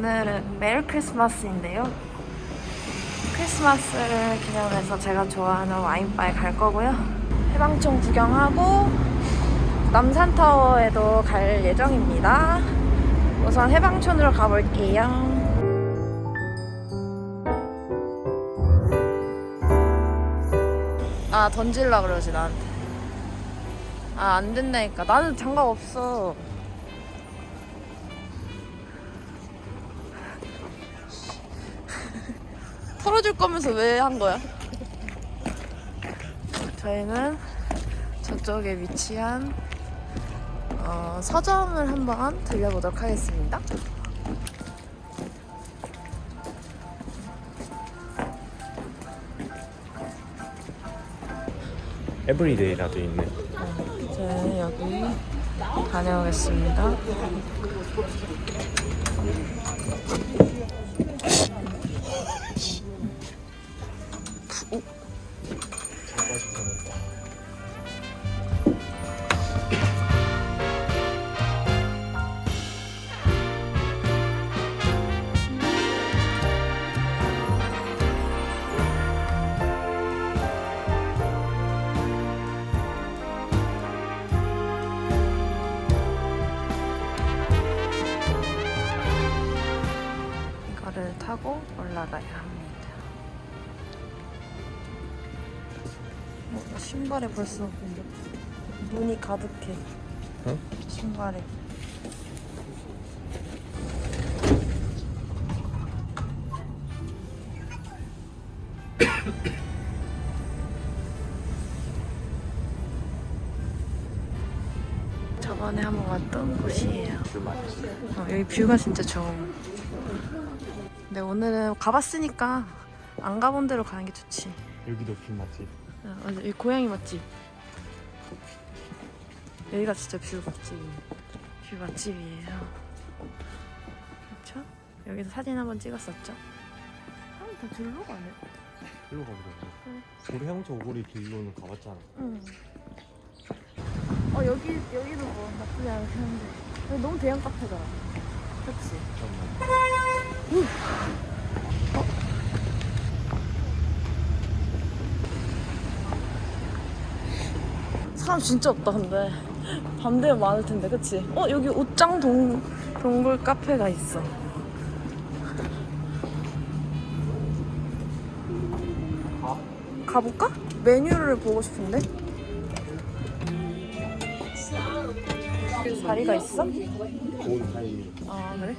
네, 오늘은 메리 크리스마스인데요. 크리스마스를 기념해서 제가 좋아하는 와인바에 갈 거고요. 해방촌 구경하고 남산타워에도 갈 예정입니다. 우선 해방촌으로 가볼게요. 아 던질라 그러지 나한테. 아 안 된다니까. 나는 장갑 없어. 털어줄 거면서 왜 한 거야? 저희는 저쪽에 위치한 어, 서점을 한번 들려보도록 하겠습니다. 에브리데이라도 있네. 이제 여기 다녀오겠습니다. 신발에 벌써 눈이 가득해. 어? 신발에. 저번에 한번 왔던 곳이에요. 어, 여기 뷰가 진짜 좋아. 근데 오늘은 가봤으니까 안 가본 데로 가는 게 좋지. 여기도 뷰 맛집. 어, 맞아, 여기 고양이 맛집. 여기가 진짜 뷰 맛집. 뷰 맛집이에요. 그렇죠? 여기서 사진 한번 찍었었죠? 한더 들러 가네. 일로 가보자. 우리 해운초 오고리 길로는 가봤잖아. 응. 어 여기 여기도 뭐 나쁘지 않긴 한데 여기 너무 대형 카페더라. 그렇지. 잠깐만. 사람 진짜 없다 근데 밤 되면 많을 텐데 그치? 어 여기 옷장 동, 동굴 카페가 있어 가볼까? 메뉴를 보고 싶은데 자리가 있어? 아 그래?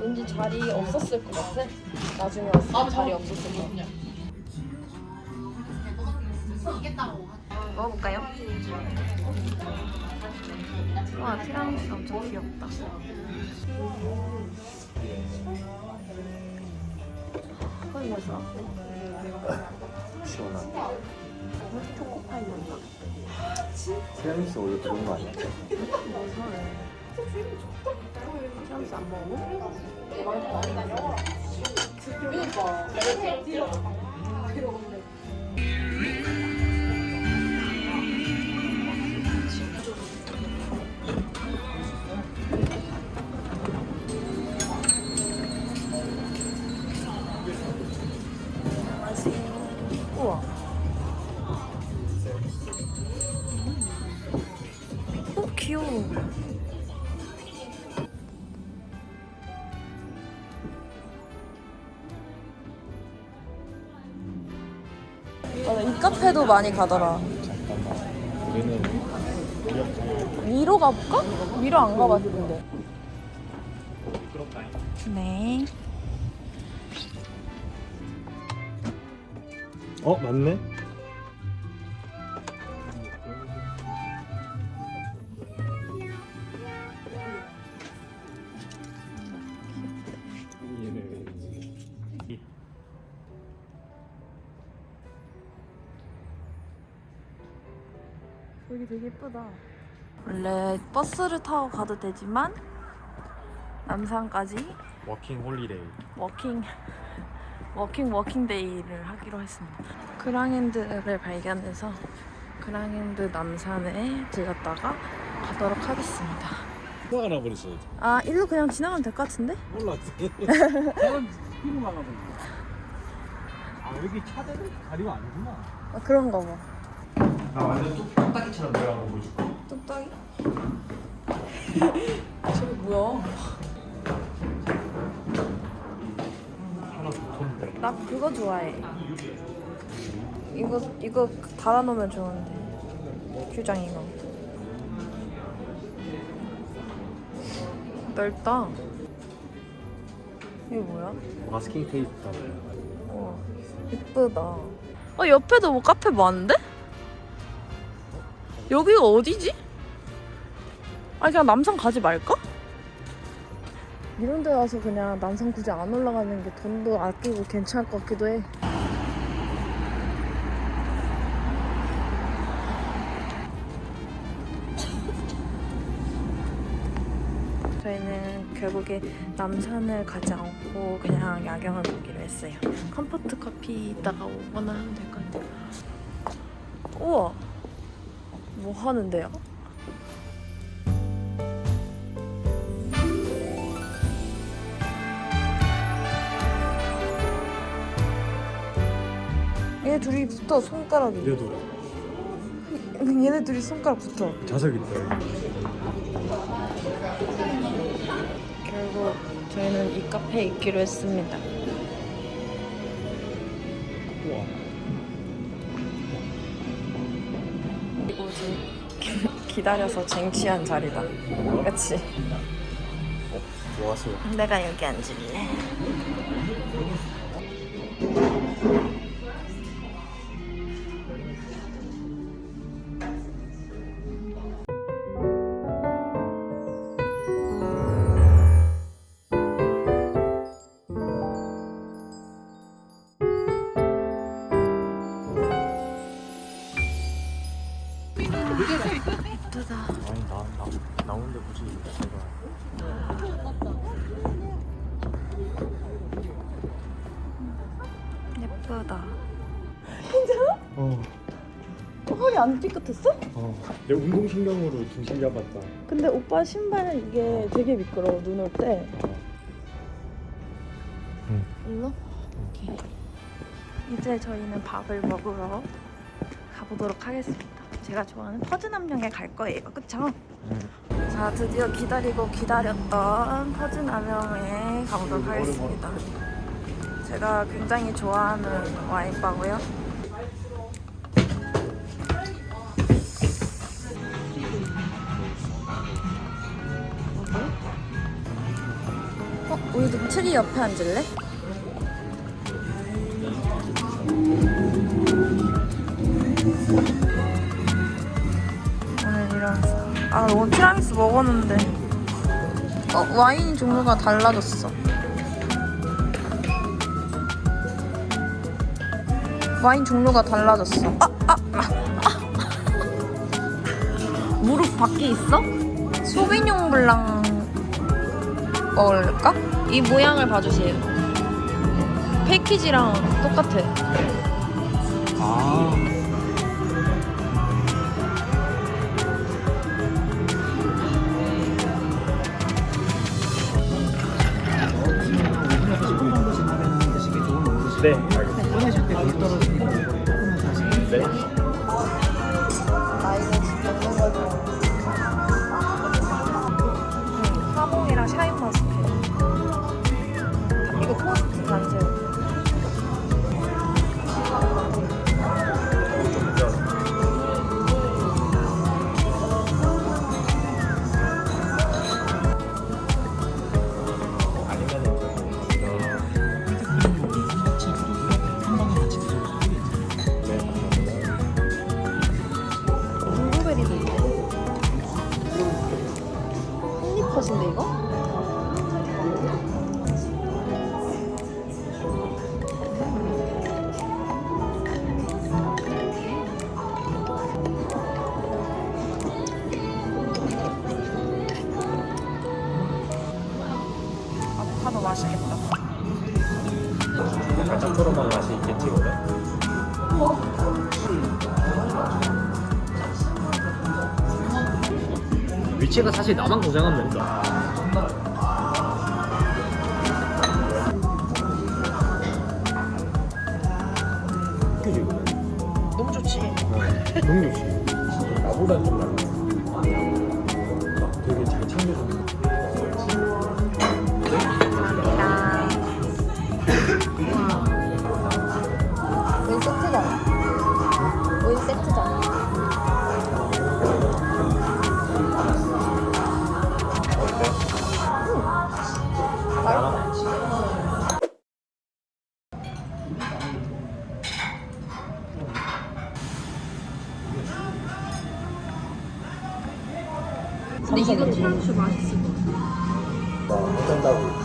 왠지 자리 없었을 것 같아 나중에 왔을 때 자리 없었을 것 같아 먹어볼까요? 와 티라미수 엄청 귀엽다 거의 맛있어 시원하다. 초코파이 맛나 티라미수 원래 그런 거 아니야? 티라미수 안 먹어? 우와. 맞아, 이 카페도 많이 가더라. 잠깐만. 우리는 위로 가볼까? 위로 안 가봤는데. 네. 어 맞네. 여기 되게 예쁘다. 원래 버스를 타고 가도 되지만 남산까지 워킹 홀리데이. 워킹 워킹 워킹 데이를 하기로 했습니다. 그랑핸드를 발견해서 그랑현드 남산에 들렸다가 가도록 하겠습니다. 화가 나버렸어. 아 일로 그냥 지나가면 될 것 같은데? 몰랐지. 저는 피로 나가버렸어. 아 여기 차대를 다리가 아니구나. 아 그런가 봐. 나 완전 뚝딱이처럼 내려가고 보여줄까? 뚝딱이? 저게 뭐야? 하나 좋던데. 나 그거 좋아해. 이거 이거 달아놓으면 좋은데 규장 이거. 넓다. 이게 뭐야? 마스킹 테이프다. 와 예쁘다. 어 옆에도 뭐 카페 많은데? 여기가 어디지? 아니 그냥 남산 가지 말까? 이런 데 와서 그냥 남산 굳이 안 올라가는 게 돈도 아끼고 괜찮을 것 같기도 해. 저희는 결국에 남산을 가지 않고 그냥 야경을 보기로 했어요. 컴포트 커피 이따가 오거나 하면 될 것 같아요. 우와! 뭐 하는데요? 얘네 둘이 붙어 손가락이 얘도 얘네 둘이 손가락 붙어 자석 있다. 결국 저희는 이 카페에 있기로 했습니다 우와. 기다려서 쟁취한 자리다 그치? 좋았어. 내가 여기 앉을래 예쁘다 어, 허리 안 삐끗했어? 어. 내 운동신경으로 중심 잡았다. 근데 오빠 신발 이게 되게 미끄러워 눈 올 때 응. 일로? 오케이 이제 저희는 밥을 먹으러 가보도록 하겠습니다 제가 좋아하는 퍼즈남령에 갈 거예요 그쵸? 응. 자 드디어 기다리고 기다렸던 퍼즈남령에 가보도록 하겠습니다 제가 굉장히 좋아하는 와인바고요 어? 우리도 트리 옆에 앉을래? 오늘 이런 아 오늘 티라미수 먹었는데 어? 와인 종류가 달라졌어 와인 종류가 달라졌어 아! 아! 아! 아. 무릎 밖에 있어? 소비뇽 블랑 먹을까? 이 모양을 봐주세요. 패키지랑 똑같아. 아. 네, 한입컷인데 이거? 아보카도 맛있겠다. 살짝 푸르만 맛이 있겠 위치가 사실 나만 고생하면 된다. 그지? 너무 좋지. 너무 좋지. 나보다 좀낫 어쩐다고.